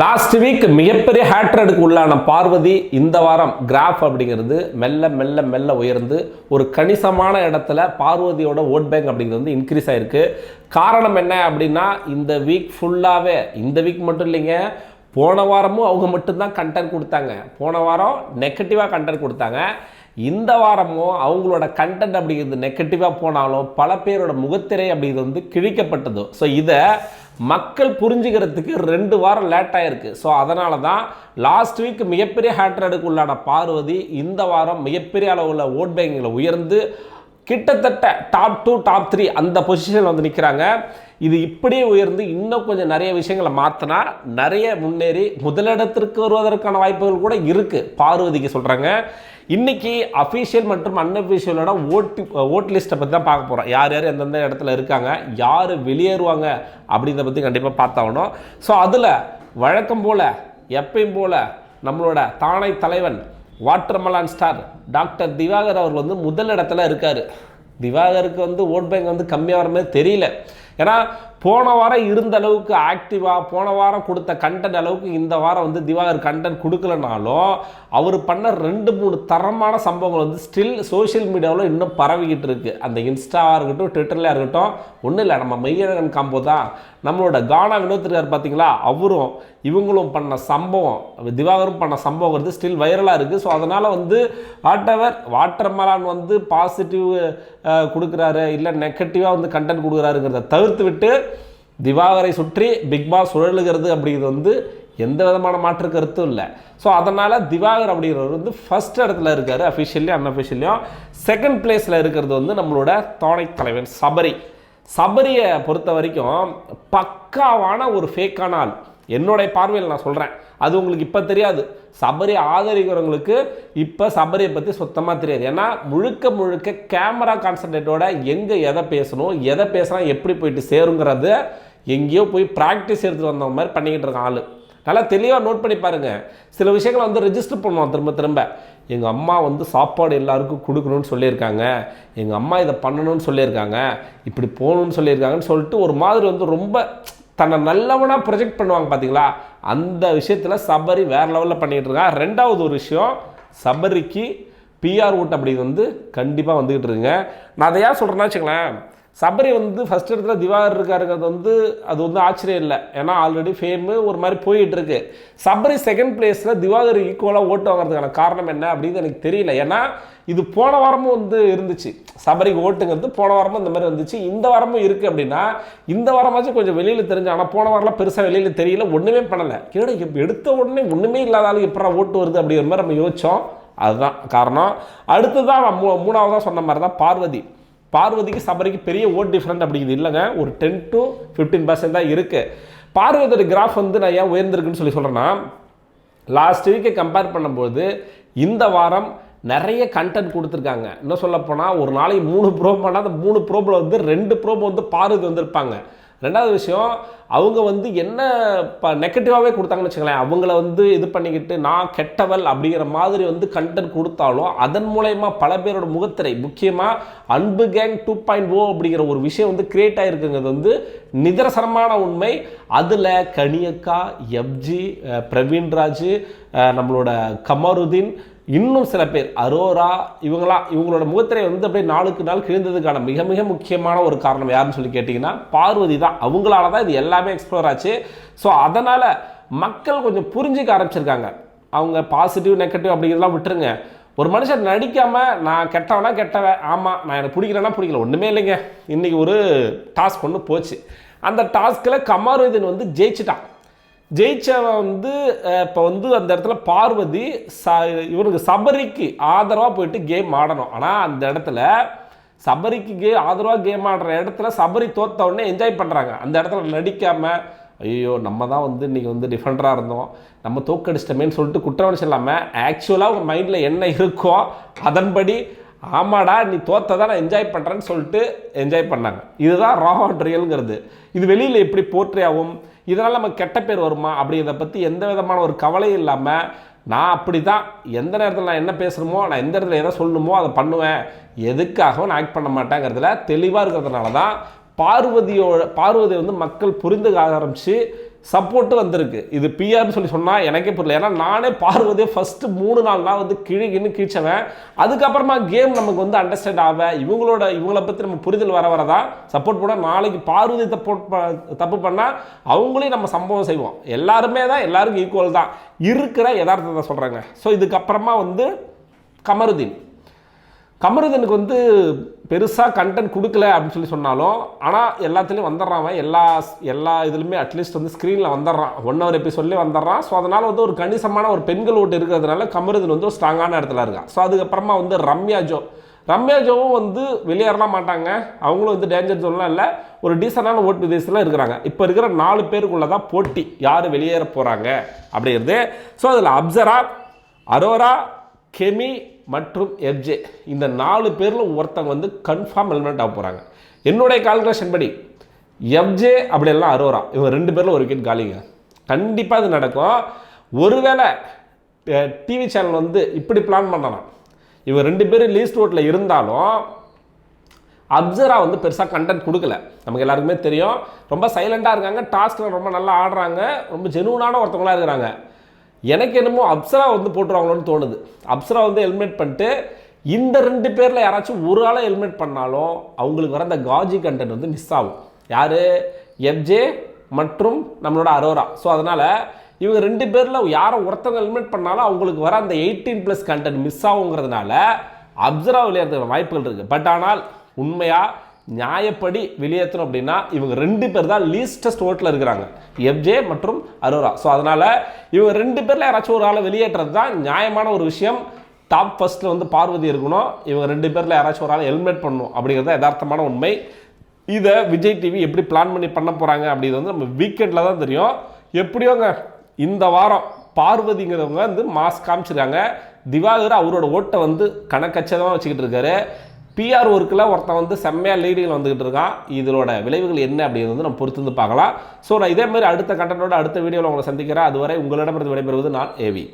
Last week மிகப்பெரிய ஹேட்ரடுக்கு உள்ளான பார்வதி இந்த வாரம் கிராஃப் அப்படிங்கிறது மெல்ல மெல்ல மெல்ல உயர்ந்து ஒரு கணிசமான இடத்துல பார்வதியோட ஓட் பேங்க் அப்படிங்கிறது வந்து இன்க்ரீஸ் ஆயிருக்கு. காரணம் என்ன அப்படின்னா இந்த வீக் ஃபுல்லாகவே இந்த வீக் மட்டும் இல்லைங்க போன வாரமும் அவங்க மட்டும்தான் கண்டென்ட் கொடுத்தாங்க. போன வாரம் நெகட்டிவாக கண்டென்ட் கொடுத்தாங்க. இந்த வாரமும் அவங்களோட கண்டென்ட் அப்படிங்கிறது நெகட்டிவாக போனாலும் பல பேரோட முகத்திரை அப்படிங்கிறது வந்து கிழிக்கப்பட்டது. ஸோ இதை மக்கள் புரிஞ்சுக்கிறதுக்கு ரெண்டு வாரம் லேட் ஆயிருக்கு. ஸோ அதனால தான் லாஸ்ட் வீக் மிகப்பெரிய ஹேட்ரடுக்கு உள்ளான பார்வதி இந்த வாரம் மிகப்பெரிய அளவில் ஓட் பேங்கில் உயர்ந்து கிட்டத்தட்ட டாப் டூ டாப் த்ரீ அந்த பொசிஷனில் வந்து நிற்கிறாங்க இது இப்படியே உயர்ந்து இன்னும் கொஞ்சம் நிறைய விஷயங்களை மாற்றினா நிறைய முன்னேறி முதலிடத்திற்கு வருவதற்கான வாய்ப்புகள் கூட இருக்குது பார்வதிக்கு சொல்கிறாங்க இன்னைக்கு அஃபீஷியல் மற்றும் அன்அஃபிஷியலோட ஓட்டு ஓட் லிஸ்ட்டை பற்றி தான் பார்க்க போகிறோம் யார் யார் எந்தெந்த இடத்துல இருக்காங்க யார் வெளியேறுவாங்க அப்படின்றத பற்றி கண்டிப்பாக பார்த்தாகணும். ஸோ அதில் வழக்கம் போல் எப்பயும் போல் நம்மளோட தானை தலைவன் வாட்டர்மலான் ஸ்டார் டாக்டர் திவாகர் அவர் வந்து முதல் இடத்துல இருக்கார். திவாகருக்கு வந்து ஓட் பேங்க் வந்து கம்மியாக வர மாதிரி தெரியல. ஏன்னா போன வாரம் இருந்த அளவுக்கு ஆக்டிவாக போன வாரம் கொடுத்த கண்டென்ட் அளவுக்கு இந்த வாரம் வந்து திவாகர் கண்டென்ட் கொடுக்கலனாலும் அவர் பண்ண ரெண்டு மூணு தரமான சம்பவங்கள் வந்து ஸ்டில் சோஷியல் மீடியாவில் இன்னும் பரவிக்கிட்டு இருக்குது அந்த இன்ஸ்டாவாக இருக்கட்டும் ட்விட்டர்லையாக இருக்கட்டும் ஒன்றும் இல்லை நம்ம மெய்யழகன் காம்போ தான். நம்மளோட கானா வினோத் இருக்கார் பார்த்தீங்களா? அவரும் இவங்களும் பண்ண சம்பவம் திவாகரும் பண்ண சம்பவம் வந்து ஸ்டில் வைரலாக இருக்குது ஸோ அதனால் வந்து வாட் எவர் வாட்டர் மலான் வந்து பாசிட்டிவ் கொடுக்குறாரு இல்லை நெகட்டிவாக வந்து கண்டென்ட் கொடுக்குறாருங்கிறத தவிர்த்து விட்டு திவாகரை சுற்றி பிக் பாஸ் சுழலுகிறது அப்படிங்கிறது வந்து எந்த விதமான மாற்று கருத்தும் இல்லை. ஸோ அதனால் திவாகர் அப்படிங்கிறவர் வந்து ஃபர்ஸ்ட் இடத்துல இருக்கார் அஃபிஷியல்லையும் அன்அஃபிஷியல்லையும் செகண்ட் பிளேஸில் இருக்கிறது வந்து நம்மளோட தோணை தலைவன் சபரி. சபரியை பொறுத்த வரைக்கும் பக்காவான ஒரு ஃபேக்கான ஆள். என்னுடைய பார்வையில் நான் சொல்கிறேன் அது உங்களுக்கு இப்போ தெரியாது. சபரி ஆதரிக்கிறவங்களுக்கு இப்போ சபரியை பற்றி சுத்தமாக தெரியாது. ஏன்னா முழுக்க முழுக்க கேமரா கான்சன்ட்ரேட்டோட எங்கே எதை பேசணும் எதை பேசினா எப்படி போயிட்டு சேருங்கிறத எங்கேயோ போய் ப்ராக்டிஸ் எடுத்துகிட்டு வந்த மாதிரி பண்ணிக்கிட்டு இருக்கான் ஆள். நல்லா தெளிவாக நோட் பண்ணி பாருங்கள் சில விஷயங்களை வந்து ரெஜிஸ்டர் பண்ணுவோம் திரும்ப திரும்ப. எங்கள் அம்மா வந்து சாப்பாடு எல்லாருக்கும் கொடுக்கணும்னு சொல்லியிருக்காங்க. எங்கள் அம்மா இதை பண்ணணும்னு சொல்லியிருக்காங்க. இப்படி போகணும்னு சொல்லியிருக்காங்கன்னு சொல்லிட்டு ஒரு மாதிரி வந்து ரொம்ப தன்னை நல்லவனாக ப்ரொஜெக்ட் பண்ணுவாங்க பார்த்தீங்களா அந்த விஷயத்தில் சபரி வேறு லெவலில் பண்ணிகிட்டு இருக்கான் ரெண்டாவது ஒரு விஷயம் சபரிக்கு பிஆர் ஓட் அப்படி வந்து கண்டிப்பாக வந்துக்கிட்டு இருக்குங்க. நான் அதை ஏன் சொல்கிறேன்னா வச்சுங்களேன் சபரி வந்து ஃபஸ்ட் இடத்துல திவாகர் இருக்காருங்கிறது வந்து அது வந்து ஆச்சரியம் இல்லை. ஏன்னா ஆல்ரெடி ஃபேமு ஒரு மாதிரி போயிட்டு இருக்கு. சபரி செகண்ட் பிளேஸில் திவாகர் ஈக்குவலாக ஓட்டு வாங்குறதுக்கான காரணம் என்ன அப்படின்னு எனக்கு தெரியல. ஏன்னா இது போன வாரமும் வந்து இருந்துச்சு. சபரிக்கு ஓட்டுங்கிறது போன வாரமும் இந்த மாதிரி இருந்துச்சு இந்த வாரமும் இருக்குது அப்படின்னா இந்த வாரமாச்சும் கொஞ்சம் வெளியில் தெரிஞ்சு ஆனால் போன வாரம்லாம் பெருசாக வெளியில் தெரியல ஒன்றுமே பண்ணலை. கேடு இப்போ எடுத்த உடனே ஒன்றுமே இல்லாத ஆளுக்கு எப்படா ஓட்டு வருது அப்படிங்கிற மாதிரி நம்ம யோசித்தோம் அதுதான் காரணம். அடுத்ததான் நான் மூ மூணாவதாக சொன்ன மாதிரி தான் பார்வதி. பார்வதிக்கு சபரிக்கு பெரிய ஓட் டிஃப்ரெண்ட் அப்படிங்கிறது இல்லைங்க ஒரு டென் டு ஃபிஃப்டீன் பர்சன்ட் தான் இருக்குது பார்வதியோட கிராஃப் வந்து நான் ஏன் உயர்ந்திருக்குன்னு சொல்லி சொல்கிறேன்னா லாஸ்ட் வீக்கை கம்பேர் பண்ணும்போது இந்த வாரம் நிறைய கண்டென்ட் கொடுத்துருக்காங்க. இன்னும் சொல்லப்போனால் ஒரு நாளைக்கு மூணு ப்ரோப் பண்ணால் அந்த மூணு ப்ரோபில் வந்து ரெண்டு ப்ரோப் வந்து பார்வதி வந்திருப்பாங்க. ரெண்டாவது விஷயம் அவங்க வந்து என்ன இப்போ நெகட்டிவாகவே கொடுத்தாங்கன்னு வச்சுக்கலேன் அவங்கள வந்து இது பண்ணிக்கிட்டு நான் கெட்டவள் அப்படிங்கிற மாதிரி வந்து கண்டென்ட் கொடுத்தாலும் அதன் மூலயமா பல பேரோட முகத்திரை முக்கியமாக அன்பு கேங் டூ பாயிண்ட் ஓ அப்படிங்கிற ஒரு விஷயம் வந்து கிரியேட் ஆகிருக்குங்கிறது வந்து நிதர்சனமான உண்மை. அதில் கனியக்கா எஃப்ஜி பிரவீன்ராஜ் நம்மளோட கமருதீன் இன்னும் சில பேர் அரோரா இவங்களாம் இவங்களோட முகத்திரை வந்து அப்படியே நாளுக்கு நாள் கிழிந்ததுக்கான மிக மிக முக்கியமான ஒரு காரணம் யாருன்னு சொல்லி கேட்டிங்கன்னா பார்வதி தான். அவங்களால தான் இது எல்லாமே எக்ஸ்ப்ளோர் ஆச்சு. ஸோ அதனால் மக்கள் கொஞ்சம் புரிஞ்சிக்க ஆரம்பிச்சிருக்காங்க. அவங்க பாசிட்டிவ் நெகட்டிவ் அப்படிங்கிறதெல்லாம் விட்டுருங்க. ஒரு மனுஷன் நடிக்காமல் நான் கெட்டவனா கெட்டவன் ஆமாம் நான் எனக்கு பிடிக்கலன்னா பிடிக்கல. ஒன்றுமே இல்லைங்க. இன்றைக்கி ஒரு டாஸ்க் ஒன்று போச்சு. அந்த டாஸ்கில் கமாருதீன் வந்து ஜெயிச்சிட்டான். ஜெயிச்சவன் வந்து இப்போ வந்து அந்த இடத்துல பார்வதி ச இவனுக்கு சபரிக்கு ஆதரவாக போயிட்டு கேம் ஆடணும். ஆனால் அந்த இடத்துல சபரிக்கு கே ஆதரவாக கேம் ஆடுற இடத்துல சபரி தோத்த உடனே என்ஜாய் பண்ணுறாங்க அந்த இடத்துல நடிக்காமல் ஐயோ நம்ம தான் வந்து இன்றைக்கி வந்து டிஃபெண்டராக இருந்தோம். நம்ம தோக்கடிச்சிட்டமேன்னு சொல்லிட்டு குற்றவாளி இல்லாமல் ஆக்சுவலாக அவங்க மைண்டில் என்ன இருக்கோ அதன்படி ஆமாடா நீ தோத்ததை நான் என்ஜாய் பண்ணுறேன்னு சொல்லிட்டு என்ஜாய் பண்ணாங்க. இதுதான் ரா அண்ட் ரியல்ங்கிறது இது வெளியில் எப்படி போர்ட்ரே ஆகும்? இதனால் நம்ம கெட்ட பேர் வருமா? அப்படிங்கிறத பற்றி எந்த விதமான ஒரு கவலையும் இல்லாமல் நான் அப்படி தான் எந்த நேரத்தில் நான் என்ன பேசணுமோ நான் எந்த இடத்துல எதை சொல்லணுமோ அதை பண்ணுவேன். எதுக்காகவும் நான் ஆக்ட் பண்ண மாட்டேங்கிறதுல தெளிவாக இருக்கிறதுனால தான் பார்வதியோட பார்வதி வந்து மக்கள் புரிந்து ஆரம்பித்து சப்போர்ட்டு வந்திருக்கு. இது பிஆர்னு சொல்லி சொன்னால் எனக்கே புரியல. ஏன்னா நானே பார்வதே ஃபஸ்ட்டு மூணு நாள் தான் வந்து கிழிகின்னு கீழ்ச்சவன். அதுக்கப்புறமா கேம் நமக்கு வந்து அண்டர்ஸ்டாண்ட் ஆக இவங்களோட இவங்கள பற்றி நம்ம புரிதல் வர வரதான் சப்போர்ட் போட நாளைக்கு பார்வதி சப்போர்ட் தப்பு பண்ணால் அவங்களையும் நம்ம சம்பவம் செய்வோம். எல்லாருமே தான் எல்லாருக்கும் ஈக்குவல் தான். இருக்கிற யதார்த்தத்தை சொல்கிறாங்க ஸோ இதுக்கப்புறமா வந்து கமருதீன். கமருதீனுக்கு வந்து பெருசாக கண்டென்ட் கொடுக்கல அப்படின்னு சொல்லி சொன்னாலும் ஆனால் எல்லாத்துலேயும் வந்துடுறான் அவன். எல்லா எல்லா இதுலையுமே அட்லீஸ்ட் வந்து ஸ்க்ரீனில் வந்துடுறான். ஒன் ஹவர் எபிசோட்லேயே வந்துடுறான். ஸோ அதனால் வந்து ஒரு கணிசமான ஒரு பெண்கள் ஓட்டு இருக்கிறதுனால கமருதன் வந்து ஒரு ஸ்ட்ராங்கான இடத்துல இருக்கான். ஸோ அதுக்கப்புறமா வந்து ரம்யா ஜோ. ரம்யா ஜோவும் வந்து வெளியேறலாம் மாட்டாங்க. அவங்களும் வந்து டேஞ்சர் ஜோன்லாம் இல்லை. ஒரு டீசெண்டான ஓட்டு விதேசத்தில் இருக்கிறாங்க. இப்போ இருக்கிற நாலு பேருக்குள்ள தான் போட்டி. யார் வெளியேற போகிறாங்க அப்படிங்கிறது. ஸோ அதில் அப்சரா அரோரா கெமி மற்றும் எஃப்ஜே. இந்த நாலு பேரில் ஒருத்தங்க வந்து கன்ஃபார்ம் எலிமெண்ட் ஆக போகிறாங்க என்னுடைய கால்குலேஷன் படி எஃப்ஜே அப்படியெல்லாம் அரோரா இவங்க ரெண்டு பேரில் ஒரு விக்கெட் காலிங்க. கண்டிப்பாக இது நடக்கும். ஒருவேளை டிவி சேனல் வந்து இப்படி பிளான் பண்ணலாம். இவங்க ரெண்டு பேரும் லீஸ்ட் ரோட்டில் இருந்தாலும் அப்சரா வந்து பெருசாக கண்டென்ட் கொடுக்கல. நமக்கு எல்லாருக்குமே தெரியும். ரொம்ப சைலண்ட்டாக இருக்காங்க. டாஸ்கில் ரொம்ப நல்லா ஆடுறாங்க. ரொம்ப ஜெனுவனான ஒருத்தவங்களா இருக்கிறாங்க. எனக்கு என்னமோ அப்சரா வந்து போட்டுருவாங்களோன்னு தோணுது. அப்சரா வந்து ஹெல்மெட் பண்ணிட்டு இந்த ரெண்டு பேரில் யாராச்சும் ஒரு ஆளை ஹெல்மெட் பண்ணாலும் அவங்களுக்கு வர அந்த காஜி கண்டென்ட் வந்து மிஸ் ஆகும். யார்? எஃப்ஜே மற்றும் நம்மளோட அரோரா. ஸோ அதனால் இவங்க ரெண்டு பேரில் யாரை ஒருத்தவங்க ஹெல்மெட் பண்ணாலும் அவங்களுக்கு வர அந்த எயிட்டீன் ப்ளஸ் கண்டென்ட் மிஸ் ஆகுங்கிறதுனால அப்சர்வ் விளையாடுறதுக்கு வாய்ப்புகள் இருக்குது பட் ஆனால் உண்மையாக நியாயப்படி வெளியேற்றணும் அப்படின்னா இவங்க ரெண்டு பேர் தான் லீஸ்டஸ்ட் ஓட்டில் இருக்கிறாங்க. எஃப்ஜே மற்றும் அரோரா ஸோ அதனால் இவங்க ரெண்டு பேரில் யாராச்சும் ஒரு ஆளை வெளியேற்றுறது தான் நியாயமான ஒரு விஷயம். டாப் ஃபர்ஸ்ட்டில் வந்து பார்வதி இருக்கணும். இவங்க ரெண்டு பேரில் யாராச்சும் ஒரு ஆளை ஹெல்மெட் பண்ணணும் அப்படிங்கிறது தான் யதார்த்தமான உண்மை. இதை விஜய் டிவி எப்படி பிளான் பண்ணி பண்ண போகிறாங்க அப்படிங்கிறது வந்து நம்ம வீக்கெண்டில் தான் தெரியும். எப்படியோங்க? இந்த வாரம் பார்வதிங்கிறவங்க வந்து மாஸ் காமிச்சிருக்காங்க. திவாகர் அவரோட ஓட்டை வந்து கணக்கச்சதமாக வச்சுக்கிட்டு இருக்காரு. பிஆர் ஒர்க்கில் ஒருத்தன் வந்து செம்மையாக லீடிங்கில் வந்துக்கிட்டு இருக்கான். இதோட விளைவுகள் என்ன அப்படிங்கிறது வந்து நம்ம பொறுத்து வந்து பார்க்கலாம். ஸோ நான் இதே மாதிரி அடுத்த கண்டனோட அடுத்த வீடியோவில் உங்களை சந்திக்கிறேன். அதுவரை உங்களிடமிருந்து விடைபெறுவது நான் ஏவி